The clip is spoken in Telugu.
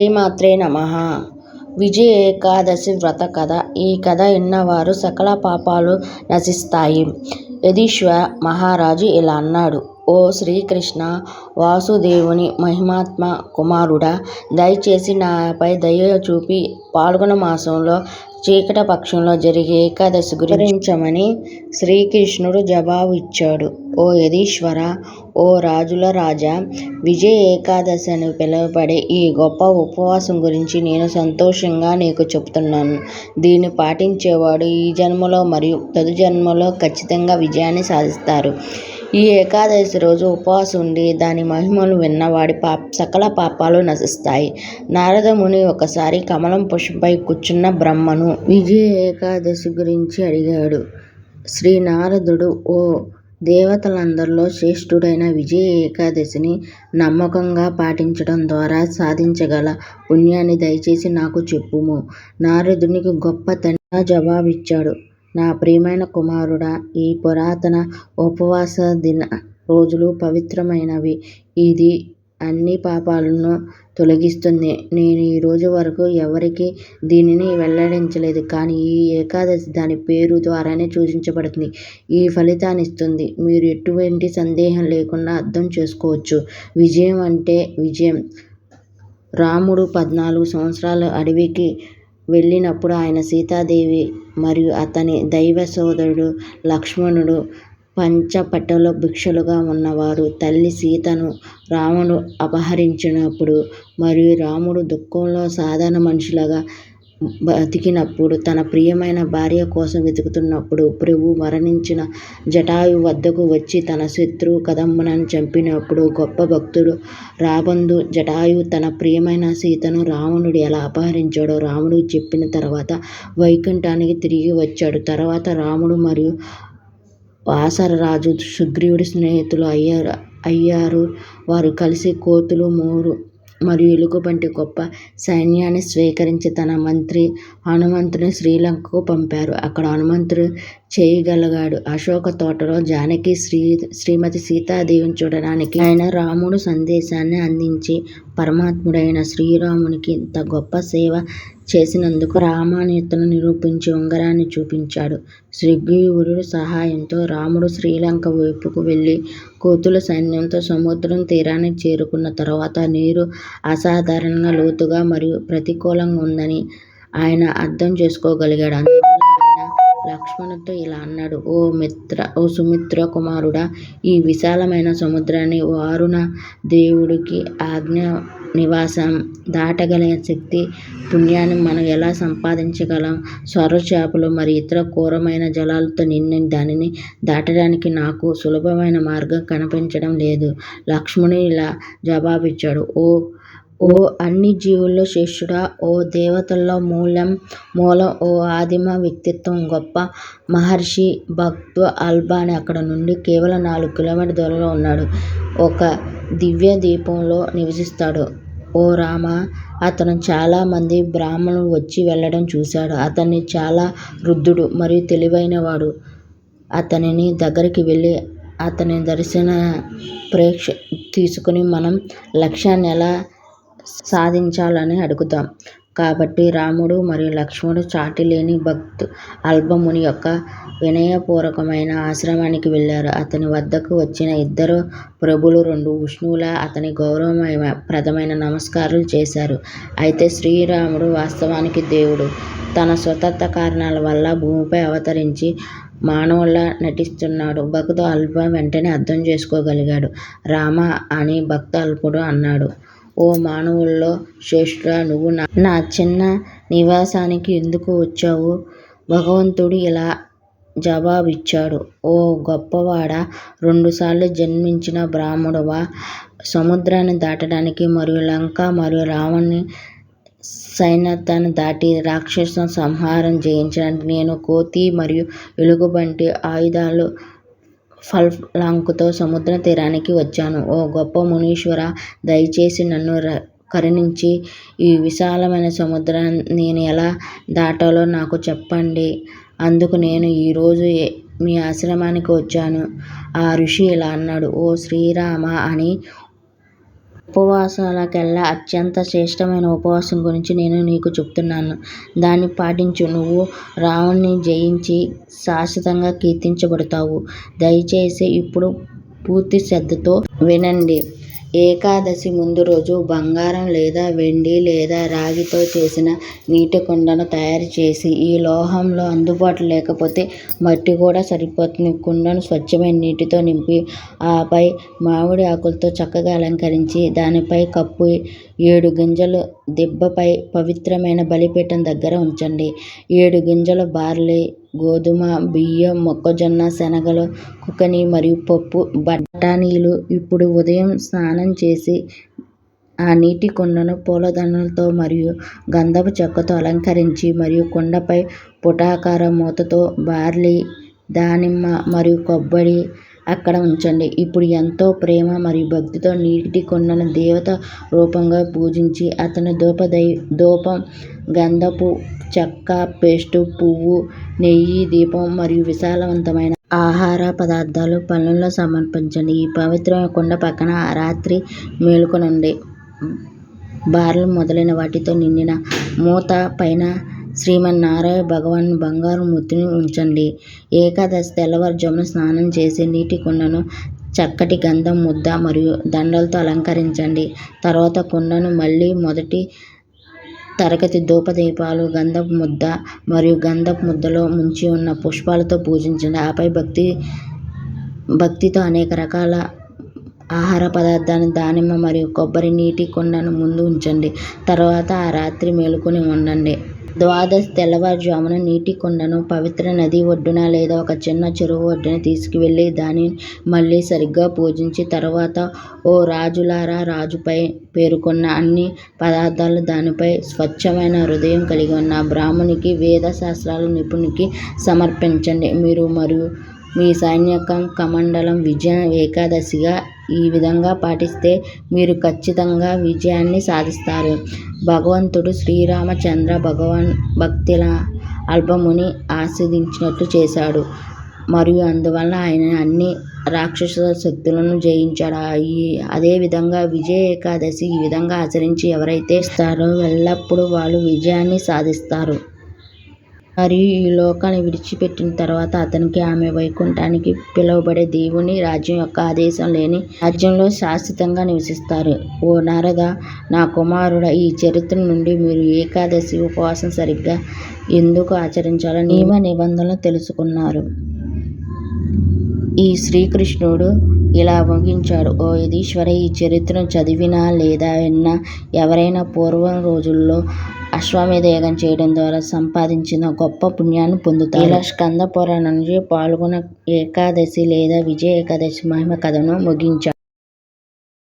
శ్రీమాత్రే నమ. విజయ ఏకాదశి వ్రత కథ. ఈ కథ విన్నవారు సకల పాపాలు నశిస్తాయి. యధీశ్వర మహారాజు ఇలా అన్నాడు. ఓ శ్రీకృష్ణ వాసుదేవుని మహిమాత్మ కుమారుడా దయచేసి నాపై దయ చూపి పాల్గొన మాసంలో చీకట పక్షంలో జరిగే ఏకాదశి గురించమని శ్రీకృష్ణుడు జవాబు ఇచ్చాడు. ఓ యధీశ్వర ఓ రాజుల రాజా! విజయ ఏకాదశి అని పిలువబడే ఈ గొప్ప ఉపవాసం గురించి నేను సంతోషంగా నీకు చెబుతున్నాను దీన్ని పాటించేవాడు ఈ జన్మలో మరియు తదు జన్మలో ఖచ్చితంగా విజయాన్ని సాధిస్తారు. ఈ ఏకాదశి రోజు ఉపవాసం ఉండి దాని మహిమలు విన్నవాడి పా సకల పాపాలు నశిస్తాయి. నారద ముని ఒకసారి కమలం పుష్పంపై కూర్చున్న బ్రహ్మను విజయ ఏకాదశి గురించి అడిగాడు. శ్రీ నారదుడు ఓ దేవతలందరిలో శ్రేష్ఠుడైన విజయ ఏకాదశిని నమ్మకంగా పాటించడం ద్వారా సాధించగల పుణ్యాన్ని దయచేసి నాకు చెప్పుము. నారదునికి గొప్ప తండ్రి జవాబిచ్చాడు. నా ప్రియమైన కుమారుడా ఈ పురాతన ఉపవాస దిన రోజులు పవిత్రమైనవి. ఇది అన్ని పాపాలను తొలగిస్తుంది. నేను ఈ రోజు వరకు ఎవరికీ దీనిని వెల్లడించలేదు. కానీ ఈ ఏకాదశి దాని పేరు ద్వారానే సూచించబడుతుంది. ఈ ఫలితాన్ని ఇస్తుంది. మీరు ఎటువంటి సందేహం లేకుండా అర్థం చేసుకోవచ్చు. విజయం అంటే విజయం. రాముడు పద్నాలుగు సంవత్సరాలు అడవికి వెళ్ళినప్పుడు ఆయన సీతాదేవి మరియు అతని దైవ సోదరుడు లక్ష్మణుడు పంచపట్టలో భిక్షులుగా ఉన్నవారు తల్లి సీతను రావణుడు అపహరించినప్పుడు మరియు రాముడు దుఃఖంలో సాధారణ మనుషులాగా బతికినప్పుడు తన ప్రియమైన భార్య కోసం వెతుకుతున్నప్పుడు ప్రభు మరణించిన జటాయు వద్దకు వచ్చి తన శత్రువు కదంబనను చంపినప్పుడు గొప్ప భక్తుడు రాబందు జటాయు తన ప్రియమైన సీతను రావణుడు ఎలా అపహరించాడో రాముడు చెప్పిన తర్వాత వైకుంఠానికి తిరిగి వచ్చాడు. తర్వాత రాముడు మరియు వానరరాజు సుగ్రీవుడి స్నేహితులు అయ్యారు. అయ్యారు. వారు కలిసి కోతులు మూరు మరియు ఎలుగుబంటి గొప్ప సైన్యాన్ని స్వీకరించి తన మంత్రి హనుమంతుని శ్రీలంకకు పంపారు. అక్కడ హనుమంతుడు చేయగలిగాడు. అశోక తోటలో జానకి శ్రీ శ్రీమతి సీతాదేవిని చూడడానికి ఆయన రాముడు సందేశాన్ని అందించి పరమాత్ముడైన శ్రీరామునికి ఇంత గొప్ప సేవ చేసినందుకు రామాన్యతను నిరూపించి ఉంగరాన్ని చూపించాడు. సుగ్రీవుడి సహాయంతో రాముడు శ్రీలంక వైపుకు వెళ్ళి కోతుల సైన్యంతో సముద్రం తీరానికి చేరుకున్న తర్వాత నీరు అసాధారణంగా లోతుగా మరియు ప్రతికూలంగా ఉందని ఆయన అర్థం చేసుకోగలిగాడు. అందువల్ల లక్ష్మణుడితో ఇలా అన్నాడు. ఓ మిత్ర ఓ సుమిత్ర కుమారుడా ఈ విశాలమైన సముద్రాన్ని వారుణ దేవుడికి ఆజ్ఞ నివాసం దాటగల శక్తి పుణ్యాన్ని మనం ఎలా సంపాదించగలం? సొర చేపలు మరి ఇతర క్రూరమైన జలాలతో నిండిన దానిని దాటడానికి నాకు సులభమైన మార్గం కనిపించడం లేదు. లక్ష్మణుడు ఇలా జవాబిచ్చాడు. ఓ ఓ అన్ని జీవుల్లో శ్రేష్ఠుడా ఓ దేవతల్లో మూలం మూలం ఓ ఆదిమ వ్యక్తిత్వం గొప్ప మహర్షి భక్తు అల్బాని అక్కడ నుండి కేవలం నాలుగు కిలోమీటర్ల దూరంలో ఉన్నాడు. ఒక దివ్య దీపంలో నివసిస్తాడు. ఓ రామ అతను చాలా మంది బ్రాహ్మణులు వచ్చి వెళ్ళడం చూశాడు. అతన్ని చాలా వృద్ధుడు మరియు తెలివైనవాడు. అతనిని దగ్గరికి వెళ్ళి అతని దర్శన ప్రేక్ష తీసుకుని మనం లక్ష్యాన్ని ఎలా సాధించాలని అడుగుదాం కాబట్టి రాముడు మరియు లక్ష్మణుడు చాటిలేని భక్తు అల్బముని యొక్క వినయపూర్వకమైన ఆశ్రమానికి వెళ్ళారు. అతని వద్దకు వచ్చిన ఇద్దరు ప్రభులు రెండు ఉష్ణువుల అతని గౌరవప్రదమైన నమస్కారాలు చేశారు. అయితే శ్రీరాముడు వాస్తవానికి దేవుడు. తన స్వతత్వ కారణాల వల్ల భూమిపై అవతరించి మానవుల్లా నటిస్తున్నాడు. భక్తు అల్ప వెంటనే అర్థం చేసుకోగలిగాడు. రామ అని భక్త అల్పుడు అన్నాడు. ఓ మానవుల్లో శ్రేష్ఠుడా నువ్వు నా చిన్న నివాసానికి ఎందుకు వచ్చావు? భగవంతుడు ఇలా జవాబిచ్చాడు. ఓ గొప్పవాడా రెండుసార్లు జన్మించిన బ్రాహ్మణుడవా సముద్రాన్ని దాటడానికి మరియు లంక మరియు రావణుని సైన్యాన్ని దాటి రాక్షస సంహారం జయించడానికి నేను కోతి మరియు ఎలుగుబంటి ఆయుధాలు ఫల్లాంకుతో సముద్ర తీరానికి వచ్చాను. ఓ గొప్ప మునీశ్వరా దయచేసి నన్ను కరుణించి ఈ విశాలమైన సముద్రాన్ని నేను ఎలా దాటాలో నాకు చెప్పండి. అందుకు నేను ఈరోజు మీ ఆశ్రమానికి వచ్చాను. ఆ ఋషి ఇలా అన్నాడు. ఓ శ్రీరామ అని ఉపవాసాలకెల్లా అత్యంత శ్రేష్టమైన ఉపవాసం గురించి నేను నీకు చెబుతున్నాను. దాన్ని పాటించు. నువ్వు రావణుణ్ణి జయించి శాశ్వతంగా కీర్తించబడతావు. దయచేసి ఇప్పుడు పూర్తి శ్రద్ధతో వినండి. ఏకాదశి ముందు రోజు బంగారం లేదా వెండి లేదా రాగితో చేసిన నీటికుండను తయారుచేసి, ఈ లోహంలో అందుబాటు లేకపోతే మట్టి కూడా సరిపోతుంది. కుండను స్వచ్ఛమైన నీటితో నింపి, ఆపై మామిడి ఆకులతో చక్కగా అలంకరించి, దానిపై కప్పు ఏడు గింజలు దిబ్బపై పవిత్రమైన బలిపీఠం దగ్గర ఉంచండి. ఏడు గింజలు బార్లీ, గోధుమ, బియ్యం, మొక్కజొన్న, శనగలు, కుకనీ మరియు పప్పు బఠానీలు. ఇప్పుడు ఉదయం స్నానం చేసి ఆ నీటి కుండను పూలదండలతో మరియు గంధపు చెక్కతో అలంకరించి మరియు కుండపై పుటాకార మూతతో బార్లీ, దానిమ్మ మరియు కొబ్బరి అక్కడ ఉంచండి. ఇప్పుడు ఎంతో ప్రేమ మరియు భక్తితో నీటి కుండను దేవత రూపంగా పూజించి, అతని ధూపం, గంధపు చెక్క, పేస్ట్, పువ్వు, నెయ్యి, దీపం మరియు విశాలవంతమైన ఆహార పదార్థాలు, పనుల్లో సమర్పించండి. ఈ పవిత్రమైన కుండ పక్కన రాత్రి మేల్కొనండి. బార్లు మొదలైన వాటితో నిండిన మూత పైన శ్రీమన్నారాయణ భగవాన్ బంగారు మూర్తిని ఉంచండి. ఏకాదశి తెల్లవారుజామున స్నానం చేసి నీటికుండను చక్కటి గంధం ముద్ద మరియు దండలతో అలంకరించండి. తర్వాత కుండను మళ్ళీ మొదటి తరగతి ధూపదీపాలు, గంధపు ముద్ద మరియు గంధపు ముద్దలో ముంచి ఉన్న పుష్పాలతో పూజించండి. ఆపై భక్తి భక్తితో అనేక రకాల ఆహార పదార్థాలను, దానిమ్మ మరియు కొబ్బరి నీటి కుండను ముందు ఉంచండి. తర్వాత ఆ రాత్రి మేలుకొని ఉండండి. ద్వాదశి తెల్లవారుజామున నీటి కుండను పవిత్ర నది ఒడ్డున లేదా ఒక చిన్న చెరువు ఒడ్డున తీసుకువెళ్ళి దానిని మళ్ళీ సరిగ్గా పూజించి, తర్వాత ఓ రాజులారా, రాజుపై పేర్కొన్న అన్ని పదార్థాలు దానిపై స్వచ్ఛమైన హృదయం కలిగి ఉన్న బ్రాహ్మణునికి, వేద శాస్త్రాల నిపుణునికి సమర్పించండి. మీరు మరియు మీ సైన్యకం కమండలం విజయ ఏకాదశిగా ఈ విధంగా పాటిస్తే మీరు ఖచ్చితంగా విజయాన్ని సాధిస్తారు. భగవంతుడు శ్రీరామచంద్ర భక్తుల అల్పముని ఆస్వాదించినట్లు చేశాడు మరియు అందువల్ల ఆయన అన్ని రాక్షస శక్తులను జయించాడు. అదే విధంగా విజయ ఏకాదశి ఈ విధంగా ఆచరించి ఎవరైతే పాటిస్తారో ఎల్లప్పుడూ వాళ్ళు విజయాన్ని సాధిస్తారు. మరియు ఈ లోకాన్ని విడిచిపెట్టిన తర్వాత అతనికి ఆమె వైకుంఠానికి పిలువబడే దేవుని రాజ్యం యొక్క ఆదేశం లేని రాజ్యంలో శాశ్వతంగా నివసిస్తారు. ఓ నారదా, నా కుమారుడా, ఈ చరిత్ర నుండి మీరు ఏకాదశి ఉపవాసం సరిగ్గా ఎందుకు ఆచరించాలో నియమ నిబంధనలు తెలుసుకున్నారు. ఈ శ్రీకృష్ణుడు ఇలా ముగించాడు ఓ యుధీశ్వరా, ఈ చరిత్రను చదివిన లేదా విన్న ఎవరైనా పూర్వం రోజుల్లో అశ్వమేధ యాగం చేయడం ద్వారా సంపాదించిన గొప్ప పుణ్యాన్ని పొందుతారు. ఇలా స్కంద పురాణం నుంచి పాల్గొన ఏకాదశి లేదా విజయ ఏకాదశి మహిమ కథను ముగించాడు.